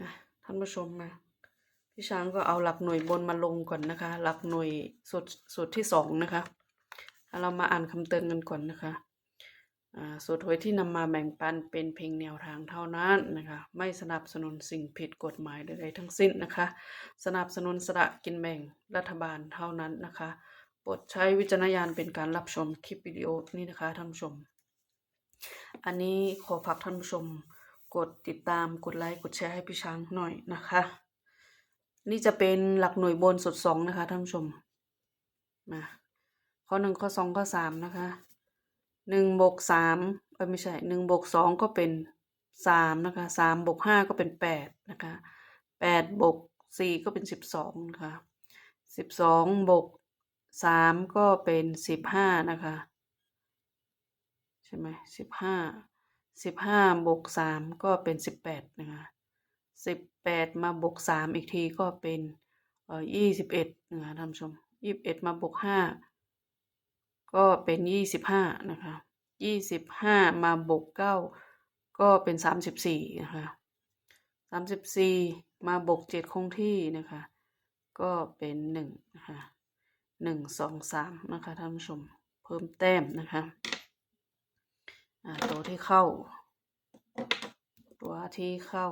นะท่านผู้ชมนะพี่ช้างก็เอาหลักหน่วยบนมาลงก่อนนะคะ หลักหน่วยสูตรสูตรที่สองนะคะเรามาอ่านคำเตือนกันก่อนนะคะอ่าสูตรหวยที่นำมาแบ่งปันเป็นเพียงแนวทางเท่านั้นนะคะ ไม่สนับสนุนสิ่งผิดกฎหมายใดๆทั้งสิ้นนะคะ สนับสนุนสละกินแบ่งรัฐบาลเท่านั้นนะคะโปรดใช้วิจารณญาณเป็นการรับชมคลิปวิดีโอนี้นะคะท่านผู้ชม อันนี้ขอฝากท่านผู้ชม กดติดตามกดไลค์กดแชร์ให้พี่ช้างหน่อยนะคะ นี่จะเป็นหลักหน่วยบนสุดสองนะคะท่านผู้ชมมาข้อหนึ่งข้อสองข้อสามนะคะหนึ่งบวกสามไม่ใช่หนึ่งบวกสองก็เป็นสามนะคะสามบวกห้าก็เป็นแปดนะคะแปดบวกสี่ก็เป็นสิบสองนะคะสิบสองบวกสามก็เป็นสิบห้านะคะ ใช่ไหมสิบห้า สิบห้าบวกสามก็เป็นสิบแปดนะคะสิบแปดมาบวกสามอีกทีก็เป็นเอ่อยี่สิบเอ็ดนะคะท่านผู้ชมยี่สิบเอ็ดมาบวกห้าก็เป็นยี่สิบห้านะคะยี่สิบห้ามาบวกเก้าก็เป็นสามสิบสี่นะคะสามสิบสี่มาบวกเจ็ดคงที่นะคะ ก็เป็นหนึ่งนะคะหนึ่งสองสามนะคะท่านผู้ชมเพิ่มแต้มนะคะ ตัวที่เข้า ตัวที่เข้า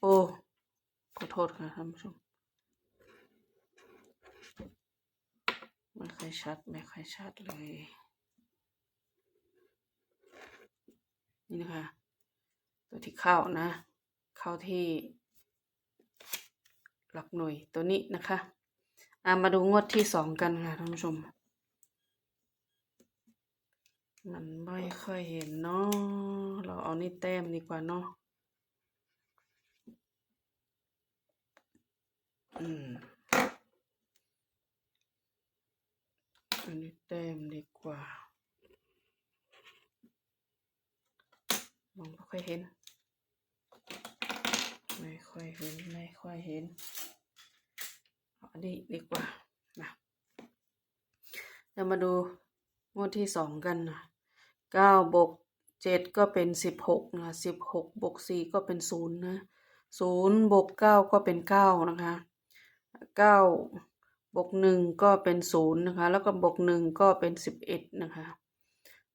โอ้ขอโทษค่ะท่านผู้ชมไม่ค่อยชัด ไม่ค่อยชัดเลย นี่นะคะ ตัวที่เข้านะ เข้าที่หลักหน่วยตัวนี้นะคะ มาดูงวดที่สองกันค่ะท่านผู้ชม มันไม่ค่อยเห็นเนาะเราเอานี่แต้มดีกว่าเนาะอืมอันนี้แต้มดีกว่ามองไม่ค่อยเห็น ไม่ค่อยเห็น ไม่ค่อยเห็น อันนี้ดีกว่านะเรามาดูงวดที่สองกันนะเก้าบวกเจ็ดก็เป็นสิบหกนะสิบหกบวกสี่ก็เป็นศูนย์นะศูนย์บวกเก้าก็เป็นเก้านะคะเก้าบวกหนึ่งก็เป็นศูนย์นะคะ แล้วก็บวกหนึ่งก็เป็นสิบเอ็ดนะคะ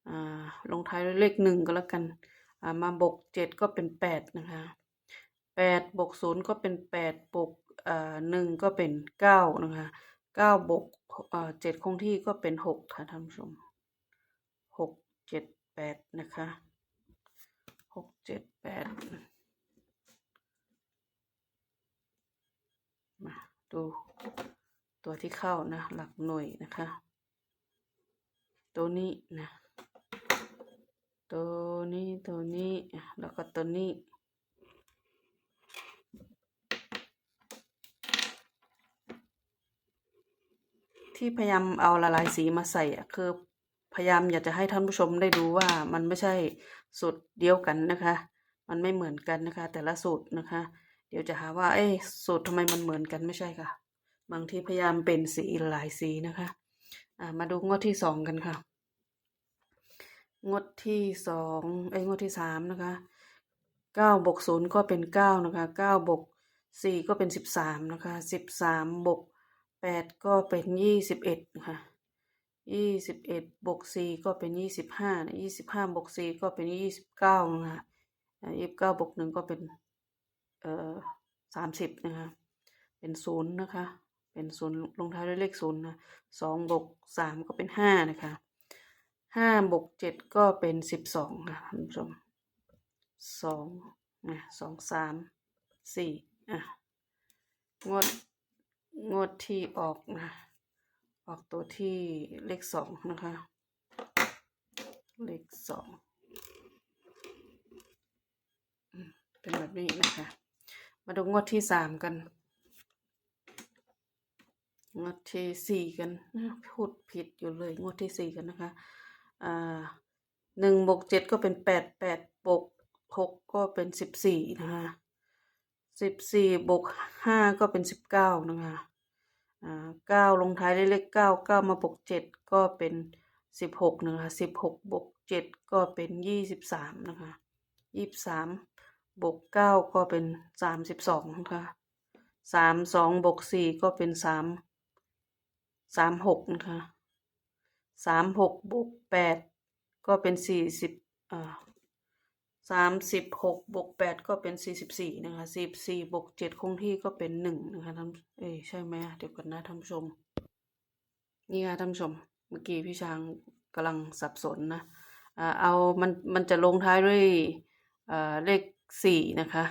อ่าลงท้ายด้วยเลขหนึ่งก็แล้วกันอ่ามาบวกเจ็ดก็เป็นแปดนะคะแปดบวกศูนย์ก็เป็นแปดบวก หนึ่งก็เป็นเก้านะคะเก้าบวกอ่าเจ็ดคงที่ก็เป็นหกค่ะท่านผู้ชมหกเจ็ดแปดนะคะหกเจ็ดแปดมาดูตัวที่เข้านะ หลักหน่วยนะคะ ตัวนี้นะ ตัวนี้ตัวนี้แล้วก็ตัวนี้ ที่พยายามเอาละลายสีมาใส่อะคือพยายามอยากจะให้ท่านผู้ชมได้ดูว่ามันไม่ใช่สูตรเดียวกันนะคะ มันไม่เหมือนกันนะคะ แต่ละสูตรนะคะ เดี๋ยวจะหาว่าเอ้สูตรทำไมมันเหมือนกันไม่ใช่ค่ะ บางทีพยายามเป็นสีหลายสีนะคะอ่ามาดูงวดที่สองกันค่ะ งวดที่สองไอ้งวดที่สามนะคะเก้าบวกศูนย์ก็เป็นเก้านะคะเก้าบวกสี่ก็เป็นสิบสามนะคะสิบสามบวก ดก็เป็นยี่สิบเอ็ดนะคะยี่สิบเอ็ดบวกสี่ก็เป็นยี่สิบห้ายี่สิบห้าบวกสี่ก็เป็นยี่สิบเก้านะคะยี่สิบเก้าบวกหนึ่งก็เป็นเอ่อสามสิบนะคะเป็นศูนย์นะคะ เป็นศูนย์ลงท้ายด้วยเลขศูนย์นะสองบวกสามก็เป็นห้านะคะห้าบวกเจ็ดก็เป็นสิบสองค่ะท่านผู้ชมสองนะสองสามสี่อะงวด งวดที่ออกนะออกตัวที่เลขสองนะคะ เลขสองเป็นแบบนี้นะคะ มาดูงวดที่สามกัน งวดที่สี่กันพูดผิดอยู่เลยงวดที่สี่กันนะคะอ่าหนึ่งบวกเจ็ดก็เป็นแปดแปดบวกหกก็เป็นสิบสี่นะคะ สิบสี่บวกห้าก็เป็นสิบเก้านะคะอ่าเก้าลงท้ายด้วยเลขเก้าเก้ามาบวกเจ็ดก็เป็นสิบหกนะคะสิบหกบวกเจ็ดก็เป็นยี่สิบสามนะคะยี่สิบสามบวกเก้าก็เป็นสามสิบสองนะคะสามสองบวกสี่ก็เป็นสามสามหกนะคะสามหกบวกแปดก็เป็นสี่สิบอ่า สามสิบหกบวกแปดก็เป็นสี่สิบสี่นะคะสิบสี่บวกเจ็ดคงที่ก็เป็นหนึ่งนะคะท่านเอ้ใช่ไหมอะเดี๋ยวก่อนนะท่านผู้ชม นี่ค่ะท่านผู้ชม เมื่อกี้พี่ช้างกำลังสับสนนะเอามันมันจะลงท้ายด้วยเอ่อเลขสี่นะคะ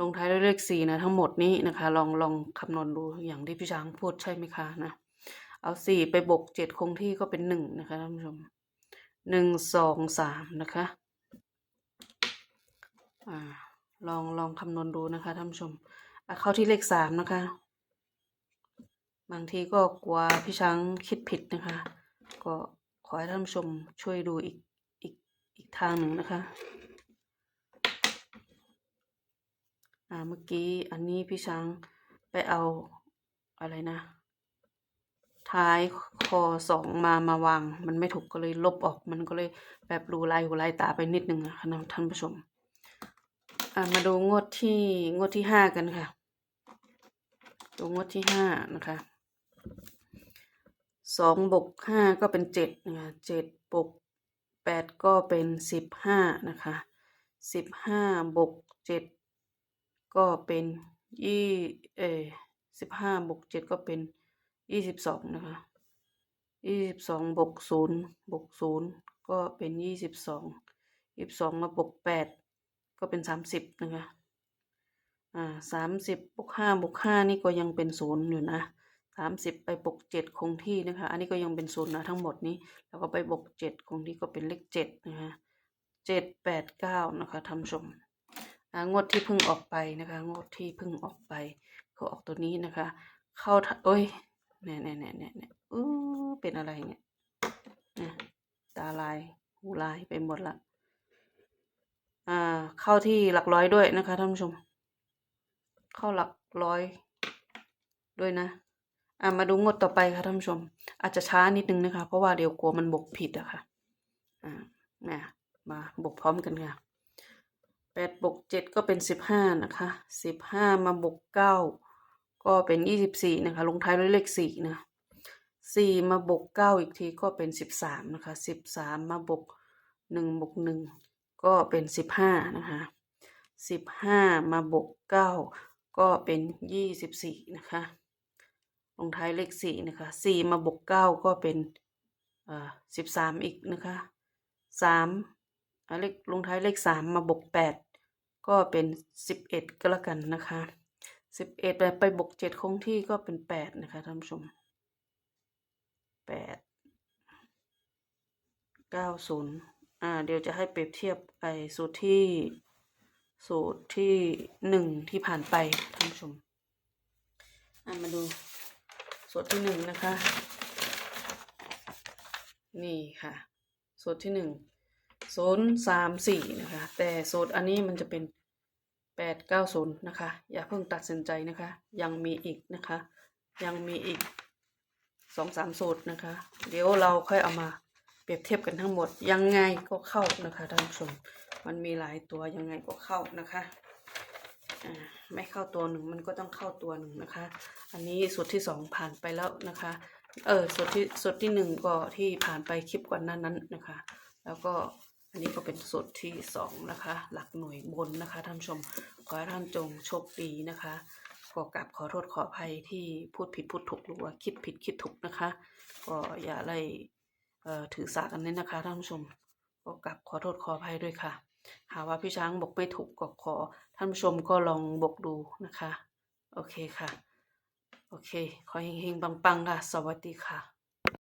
ลงท้ายด้วยเลขสี่นะทั้งหมดนี้นะคะ ลองลองคำนวณดูอย่างที่พี่ช้างพูดใช่ไหมคะนะเอาสี่ไปบวกเจ็ดคงที่ก็เป็นหนึ่งนะคะท่านผู้ชมหนึ่งสองสามนะคะ อ่าลองลองคำนวณดูนะคะท่านผู้ชมเข้าที่เลขสามนะคะ บางทีก็กลัวพี่ช้างคิดผิดนะคะ ก็ขอให้ท่านผู้ชมช่วยดูอีกอีกอีกทางหนึ่งนะคะอ่าเมื่อกี้อันนี้พี่ช้างไปเอาอะไรนะ ท้ายคอสองมามาวาง มันไม่ถูกก็เลยลบออกมันก็เลยแบบรูลายหูลายตาไปนิดนึงอะคะท่านผู้ชม อ่ามาดูงวดที่งวดที่ห้ากันค่ะ ดูงวดที่ห้านะคะสองบวกห้าก็เป็นเจ็ดนะคะเจ็ดบวกแปดก็เป็นสิบห้านะคะสิบห้าบวกเจ็ดก็เป็นยี่เอสิบห้าบวกเจ็ดก็เป็นยี่สิบสองนะคะยี่สิบสองบวกศูนย์บวกศูนย์ก็เป็นยี่สิบสองยี่สิบสองมาบวกแปด ก็เป็นสามสิบนะคะ อ่าสามสิบบวกห้าบวกห้านี่ก็ยังเป็นศูนย์อยู่นะสามสิบไปบวกเจ็ดคงที่นะคะ อันนี้ก็ยังเป็นศูนย์นะทั้งหมดนี้ แล้วก็ไปบวกเจ็ดคงที่ก็เป็นเลขเจ็ดนะคะเจ็ดแปดเก้านะคะท่านผู้ชมอ่างวดที่เพิ่งออกไปนะคะ งวดที่เพิ่งออกไปก็ออกตัวนี้นะคะ เข้าทะโอ้ยเนี่ยเนี่ยเนี่ยเนี่ยเนี่ยอู้เป็นอะไรเนี่ยเนี่ยตาลายหูลายไปหมดละ อ่าเข้าที่หลักร้อยด้วยนะคะท่านผู้ชม เข้าหลักร้อยด้วยนะอ่ามาดูงวดต่อไปค่ะท่านผู้ชม อาจจะช้านิดนึงนะคะ เพราะว่าเดี๋ยวกลัวมันบกผิดอะค่ะอ่ามามาบกพร้อมกันค่ะแปดบกเจ็ดก็เป็นสิบห้านะคะสิบห้ามาบกเก้าก็เป็นยี่สิบสี่นะคะ ลงท้ายด้วยเลขสี่นะสี่มาบกเก้าอีกทีก็เป็นสิบสามนะคะสิบสามมาบกหนึ่งบกหนึ่ง ก็เป็นสิบห้านะคะสิบห้ามาบวกเก้าก็เป็นยี่สิบสี่นะคะลงท้ายเลขสี่นะคะสี่มาบวกเก้าก็เป็นเอ่อสิบสามอีกนะคะสามเลขลงท้ายเลขสามมาบวกแปดก็เป็นสิบเอ็ดก็แล้วกันนะคะสิบเอ็ดไปบวกเจ็ดคงที่ก็เป็นแปดนะคะท่านผู้ชมแปดเก้าศูนย์ อ่าเดี๋ยวจะให้เปรียบเทียบไอ้สูตรที่สูตรที่หนึ่งที่ผ่านไปท่านผู้ชมอ่ามาดูสูตรที่หนึ่งนะคะ นี่ค่ะ สูตรที่หนึ่งศูนย์สามสี่นะคะ แต่สูตรอันนี้มันจะเป็นแปดเก้าศูนย์นะคะ อย่าเพิ่งตัดสินใจนะคะ ยังมีอีกนะคะ ยังมีอีกสองสามสูตรนะคะ เดี๋ยวเราค่อยเอามา เปรียบเทียบกันทั้งหมดยังไงก็เข้านะคะท่านผู้ชม มันมีหลายตัวยังไงก็เข้านะคะไม่เข้าตัวหนึ่งมันก็ต้องเข้าตัวหนึ่งนะคะ อันนี้สูตรที่สองผ่านไปแล้วนะคะ เออสูตรที่สูตรที่หนึ่งก็ที่ผ่านไปคลิปก่อนหน้านั้นนะคะ แล้วก็อันนี้ก็เป็นสูตรที่สองนะคะ หลักหน่วยบนนะคะท่านชมขอให้ท่านจงโชคดีนะคะขอกราบขอโทษขออภัยที่พูดผิดพูดถูกหรือว่าคิดผิดคิดถูกนะคะ ก็อย่าไล่ ถือสากันนี้นะคะท่านผู้ชมก็กลับขอโทษขออภัยด้วยค่ะ หากว่าพี่ช้างบอกไม่ถูกก็ขอท่านผู้ชมก็ลองบอกดูนะคะ โอเคค่ะ โอเค ขอเฮงๆปังๆค่ะ สวัสดีค่ะ